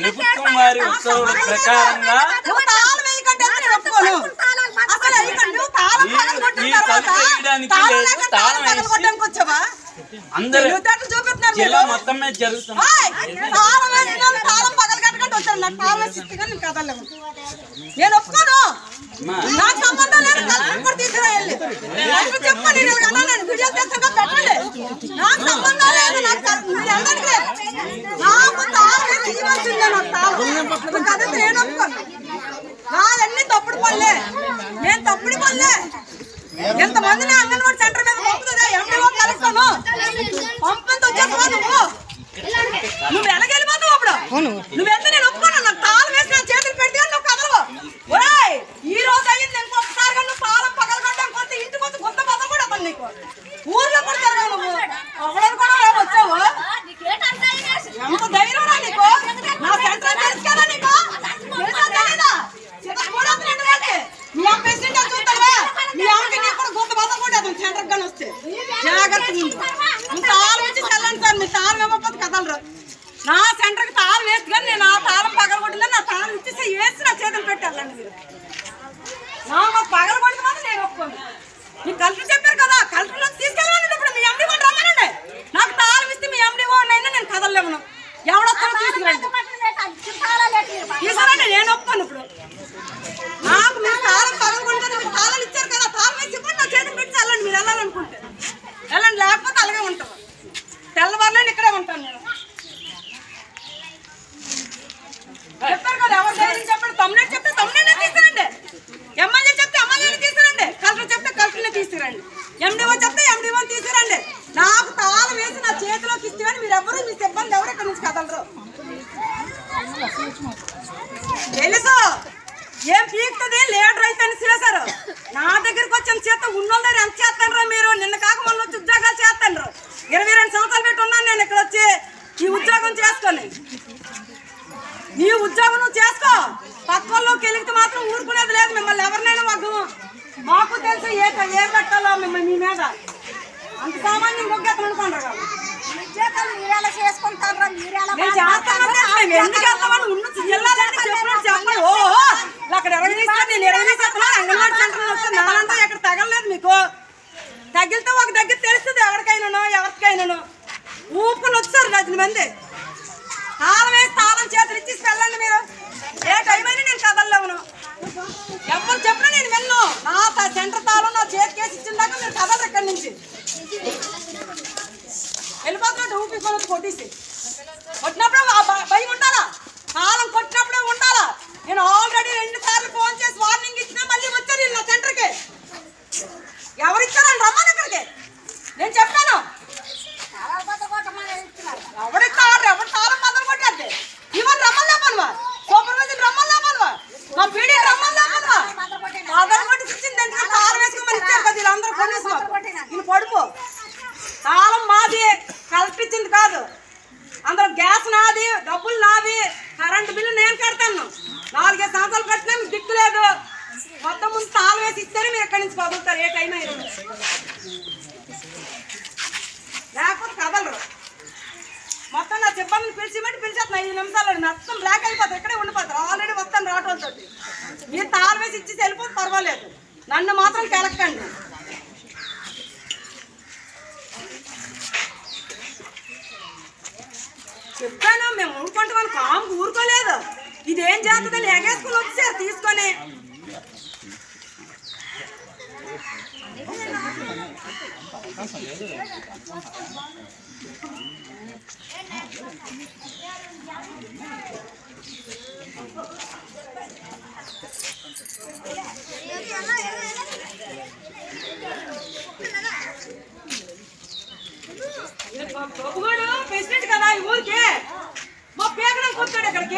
ప్రభుత్వం వారి ఉత్తర్వుల ప్రకారంగా ఈ- తలుపు వేయడానికి లేదు, తాళం వేసి- పగలగొట్టడానికి జిల్లా మొత్తం మీద జరుగుతుంది. నేను ఒప్పుకోను నాకు సంబంధం లేదు కలెక్టర్ తీసుకురా వెళ్ళి కలెక్టర్ నాకు సంబంధం లేదు నాకు కల- మీరు వెళ్ళడానికి లేదు నాకు తాళం వేసి ఇవ్వాల్సిందే నాకు కదిలితే నేను ఒప్పుకోను నాదన్నీ తప్పుడు పనులే. నేను తప్పుడు పనులే. ఎంతమందిని అంగన్వాడీ సెంటర్ మీద పంపుతుందా ఎండిఓ కలెక్టర్ను పంపంత వచ్చేస్తావా నువ్వు? నువ్వు ఎలాగెళ్ళిపోతావు అప్పుడు. నువ్వు వెళ్తే నేను ఒప్పుకోను? నాకు తాళం వేసి నా చేతులు పెడితే నువ్వు కదలవు. ఒరేయ్ ఈ రోజు అయ్యింది ఇంకొకసారి నువ్వు తాళం పగలగొట్టడం కొత్త ఇంటికి వచ్చి కొత్త పద కూడా అతను నీకు. ఊర్లో కూడా తిరగవు నువ్వు. ఒకడని కూడా వచ్చావు. ఎంత ధైర్యం రా నీకు నా సెంటర్ తెలుసు కదా నీకు తెలుసా తెలీదా చిత్తకూడదు రెండు రోజులు. మీ అమ్మ పేషెంట్ అని చూస్తావా మీ అమ్మకి నీకు కూడా కొత్త కానీ వస్తే జాగ్రత్త నువ్వు తాళం వచ్చి చల్లండి సార్ మీ తాళం ఇవ్వకపోతే కదలరు. నా సెంటర్కి తాళం వేసి కానీ నేను ఆ తాళం పగలగొట్టిందని నా తాళం ఇచ్చేసి వేసి నా చేతులు పెట్టాలండి మీరు. నా మా పగలగొట్టిన మాత్రం నేను ఒప్పుకోను. మీకు కలెక్టర్ చెప్పారు కదా కలెక్టర్ నుంచి తీసుకెళ్ళమని ఇప్పుడు. మీ ఎండి కూడా రమ్మనండి. నాకు తాళం ఇస్తే మీ ఎండి అయినా నేను కదలలేము ఎవడొస్తానో తీసుకురండి. తీసుకురండి నేను ఒప్పుకోను ఇప్పుడు నాకు మీరు తాళం పగలగొంటే నాకు తాళాలు ఇచ్చారు కదా తాళం వేసి ఇవ్వండి నా చేతులు పెట్టి వెళ్ళండి మీరు వెళ్ళాలనుకుంటే వెళ్ళండి లేకపోతే అలాగే ఉంటాం తెల్లవారులేని ఇక్కడే ఉంటాను నేను చెప్పారు కదా ఎవరు ధైర్యం చెప్పండి తమ్ముడు చెప్తే తమ్ముడే తీసుకురండి ఎమ్మెల్యే చెప్తే ఎమ్మెల్యేని తీసుకురండి కలెక్టర్ చెప్తే కలెక్టర్ని తీసుకురండి ఎండిఓ చెప్తే ఎండిఓ తీసుకురండి నాకు తాళం వేసి నా చేతిలోకి ఇస్తే కానీ మీరు ఎవరు మీ సిబ్బంది ఎవరు ఇక్కడ నుంచి కదలరు తెలుసు? ఏం పీక్తుంది? లీడర్ అయితే చేశారు నా దగ్గరికి వచ్చిన చేత ఉన్నోళ్ళ దగ్గర ఎంత చేస్తానరా మీరు? నిన్న కాక మొన్న వచ్చి ఉద్యోగాలు చేస్తాను ఇరవై రెండు సంవత్సరాలు పెట్టి ఉన్నాను నేను ఇక్కడ వచ్చి ఈ ఉద్యోగం చేసుకొని. నీ ఉద్యోగం నువ్వు చేసుకో. పక్క వాళ్ళకి వెలిగితే మాత్రం ఊరుకునేది లేదు. మిమ్మల్ని ఎవరినైనా మాకు మాకు తెలుసు ఏ ఏ పెట్టాలో మిమ్మల్ని మీ మీద. అంత సామాన్యం మొగ్గెత్తలు అనుకుంటారు నేను చేస్తానంటే మేము ఎందుకు అక్కడ తీస్తాను నేను ఇరవై తీసేస్తున్నాను అంగన్వాడీ సెంటర్ వస్తే నాలంతా ఎక్కడ తగలలేదు మీకు. తగిలితే ఒక దగ్గర తెలుస్తుంది ఎవరికైనాను ఎవరికైనాను. ఊపుకొని వచ్చారు డజన్ మంది. తాళం వేసి తాళం చేతులు ఇచ్చేసి వెళ్ళండి మీరు. ఏ టైం అయినా నేను కదలలేవును ఎవరు చెప్పినా నేను వెళ్ళను నా సెంటర్ తాళం నా చేతికేసి ఇచ్చిన దాకా మీరు కదలరు ఇక్కడి నుంచి. వెళ్ళిపోతున్నట్టు ఊపి కొనుక్కు కొట్టేసి. కొట్టినప్పుడు భయం ఉండాలా? తాళం కొట్టినప్పుడే ఉండాలా? నేను ఆల్రెడీ రెండు సార్లు ఫోన్ చేసి వార్నింగ్ ఇచ్చినా మళ్ళీ వచ్చారు వీళ్ళు నా సెంటర్కి ఎవరు ఇచ్చారని రమ్మని ఇక్కడికి నేను చెప్పాను. ఎవరిస్తారు ఎవరు తాళం మొదలు కొట్టేది? ఇవన్నీ రమ్మల్లా పనువా సూపర్వైజర్ రమ్మల్లా పనువా మా పీడీ రమ్మల్లా పనువా మొదలు కొట్టి ఇచ్చింది ఎందుకంటే తాళం వేసుకోమని ఇచ్చారు కదా వీళ్ళందరూ కొనేసి వీళ్ళు పడుకో. తాళం మాది కల్పించింది కాదు. అందరూ గ్యాస్ నాది డబ్బులు నావి కరెంటు బిల్లు నేను కడతాను. నాలుగైదు సంవత్సరాలు కట్టినా మీకు దిక్కు లేదు. మొత్తం ముందు తాళం వేసి ఇస్తేనే మీరు ఎక్కడి నుంచి కదులుతారు ఏ టైం అయినా. లేకపోతే కదలరు. మొత్తం నా సిబ్బందిని పిలిచిమంటే పిలిచేస్తున్నా ఐదు నిమిషాలు మొత్తం బ్లాక్ అయిపోతుంది ఇక్కడే ఉండిపోతారు. ఆల్రెడీ వస్తాను రావటంతో మీరు తాళం వేసి ఇచ్చి వెళ్ళిపోతే పర్వాలేదు. నన్ను మాత్రం కెలక్కండి. చెప్పాను మేము ఊరుకుంటామని కాము ఊరుకోలేదు. ఇదేం చేస్తుందని ఎగేసుకుని వచ్చారు తీసుకొని. గొప్పవాడు ప్రెసిడెంట్ కదా ఈ ఊరికి. మా పేకడం కూర్చోడు ఇక్కడికి.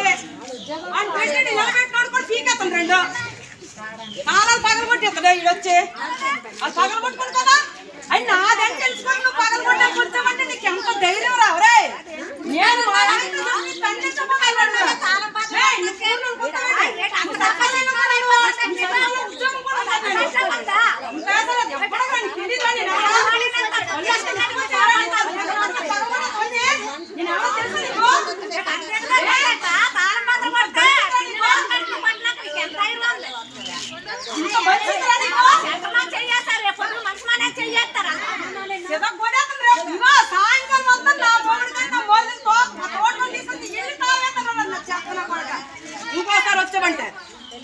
ఆయన ప్రెసిడెంట్ నిలబెట్టినాడు కూడా పీకేస్తాను రెండు. తాళాలు పగల కొట్టేస్తుంది వీడు అది పగల కదా. అని నాదని తెలుసుకొని నువ్వు పగల కూర్చోమంటే నీకు ఎంత ధైర్యం రావరే నేను మా ఆయన నీ తండ్రి చెప్పగలను. ఏయ్, నువ్వు కూర్చొని కూర్చోబెట్టి. నువ్వు తప్పలేను కదా నువ్వు. నీ సొంతంగా ఉద్యోగం కూడా కాదు నేను. ఇంకా అసలు అది ఎప్పుడో కానీ తెలీదు అని నేను నేను ఎవరో తెలుసు నీకు? ఏ?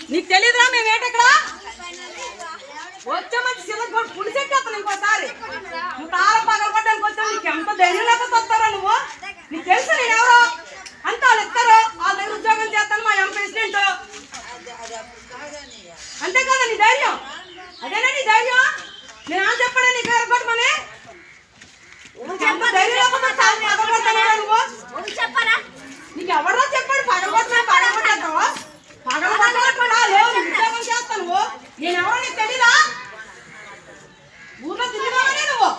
నీకు తెలీదురా మేము ఏంటి ఇక్కడ వచ్చే మంచి శివ కూడా పులిసెట్టేస్తాను ఇంకోసారి నువ్వు తాళం పగల పడ్డానికి వచ్చావు నీకు ఎంత ధైర్యం లేకపోతే వస్తారా నువ్వు నీకు తెలుసు నేను ఎవరో అంత వాళ్ళు ఇస్తారు వాళ్ళ దగ్గర ఉద్యోగం చేస్తాను మా ఎం ప్రెసిడెంట్ అంతే కదా నీ ధైర్యం అదేనా నీ ధైర్యం నేను ఆ చెప్పాను నీకు ఎరగొట్టమని ఎంత ధైర్యం లేకపోతే తాళం పగలగొడతానురా నువ్వు నీకు ఎవరో చెప్పాడు పగలగొట్టా పగలగొట్టేస్తావా పగలగొట్టకుండా లేవు నీ ఉద్యోగం చేస్తాను నువ్వు నేను ఎవరో నీకు తెలీదా ఊర్లో తిరిగినావనే నువ్వు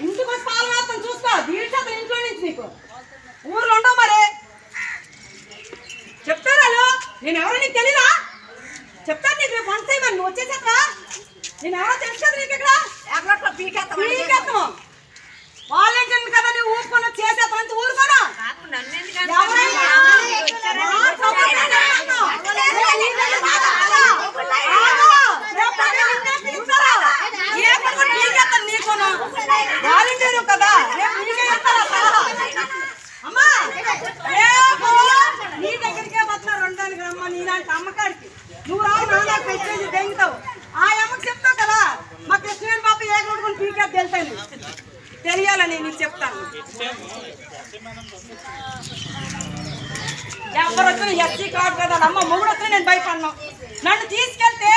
ఇంటికి వచ్చి పాలు మాత్రం చూస్తా దీక్షతలు ఇంట్లో నుంచి నీకు ఊర్లో ఉండవు మరి చెప్తారా నేను ఎవరో నీకు తెలీదా? చెప్తాను నీకు రేపు వంట చేయమని నువ్వు వచ్చేసాక నేను ఎవరో తెలుసు కదా నీకు ఇక్కడ? పీకేస్తాము. వాలంటీర్లు కదా నువ్వు ఊరుకొని చేసేస్తానంత ఊరుకోనా. ఎవరైనా మా సొంతంగానే ఉన్నాం. ఆగు. రేపు పక్కన పిలుస్తారా? ఏ పక్కన పీకేస్తాను నీకును. వాలంటీరు కదా రేపు నీకే ఇస్తారా సలహా? అమ్మా రేపు నీ దగ్గరికే వస్తున్నారు ఉండడానికి రమ్మ నీలాంటి అమ్మకాడికి. నువ్వు రావు నాన్న పెట్టేది దెంగుతావు. ఆ అమ్మకి చెప్తావు కదా మా కృష్ణవేణి పాప ఏ కొడుకుని పీకేది తెలుతాను తెలియాలని నీకు చెప్తాను. ఎవరు వచ్చిన ఎస్సీ కార్డు కదా అమ్మ మూడు వస్తే నేను భయపడినా. నన్ను తీసుకెళ్తే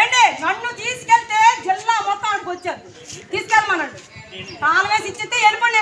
ఏంటి? నన్ను తీసుకెళ్తే జిల్లా మొత్తం ఆడికి వచ్చారు తీసుకెళ్ళమన్నాడు. తాను వేసి ఇచ్చితే వెళ్ళిపోయి